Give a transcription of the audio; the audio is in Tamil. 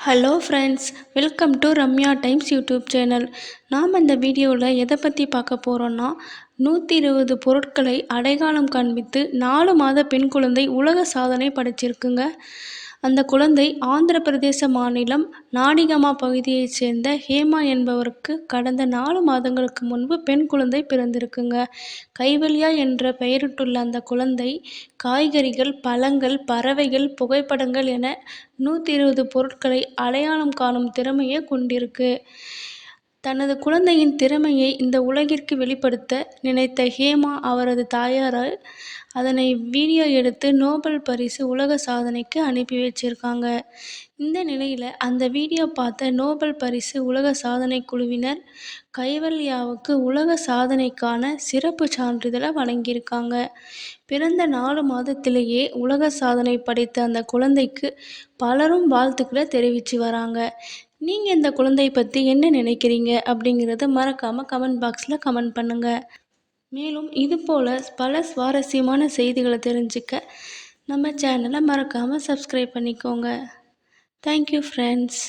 Hello friends welcome to Ramya times YouTube channel நாம் இந்த வீடியோவில் எதை பற்றி பார்க்க போகிறோன்னா நூற்றி இருபது பொருட்களை அடையாளம் காண்பித்து நாலு மாத பெண் குழந்தை உலக சாதனை படைச்சிருக்குங்க. அந்த குழந்தை ஆந்திர பிரதேச மாநிலம் நாடிகமா பகுதியைச் சேர்ந்த ஹேமா என்பவருக்கு கடந்த நாலு மாதங்களுக்கு முன்பு பெண் குழந்தை பிறந்திருக்குங்க. கைவல்யா என்ற பெயரிட்டுள்ள அந்த குழந்தை காய்கறிகள் பழங்கள் பறவைகள் புகைப்படங்கள் என நூற்றி இருபது பொருட்களை அடையாளம் காணும் திறமையை கொண்டிருக்கு. தனது குழந்தையின் திறமையை இந்த உலகிற்கு வெளிப்படுத்த நினைத்த ஹேமா அவரது தாயாரால் அதனை வீடியோ எடுத்து நோபல் பரிசு உலக சாதனைக்கு அனுப்பி வச்சிருக்காங்க. இந்த நிலையில் அந்த வீடியோ பார்த்த நோபல் பரிசு உலக சாதனை குழுவினர் கைவல்யாவுக்கு உலக சாதனைக்கான சிறப்பு சான்றிதழை வழங்கியிருக்காங்க. பிறந்த நாலு மாதத்திலேயே உலக சாதனை படைத்த அந்த குழந்தைக்கு பலரும் வாழ்த்துக்களை தெரிவித்து வராங்க. நீங்கள் இந்த குழந்தையை பற்றி என்ன நினைக்கிறீங்க அப்படிங்கிறத மறக்காமல் கமெண்ட் பாக்ஸில் கமெண்ட் பண்ணுங்கள் மேலும் இது போல் பல சுவாரஸ்யமான செய்திகளை தெரிஞ்சுக்க நம்ம சேனலை மறக்காமல் சப்ஸ்கிரைப் பண்ணிக்கோங்க. Thank you friends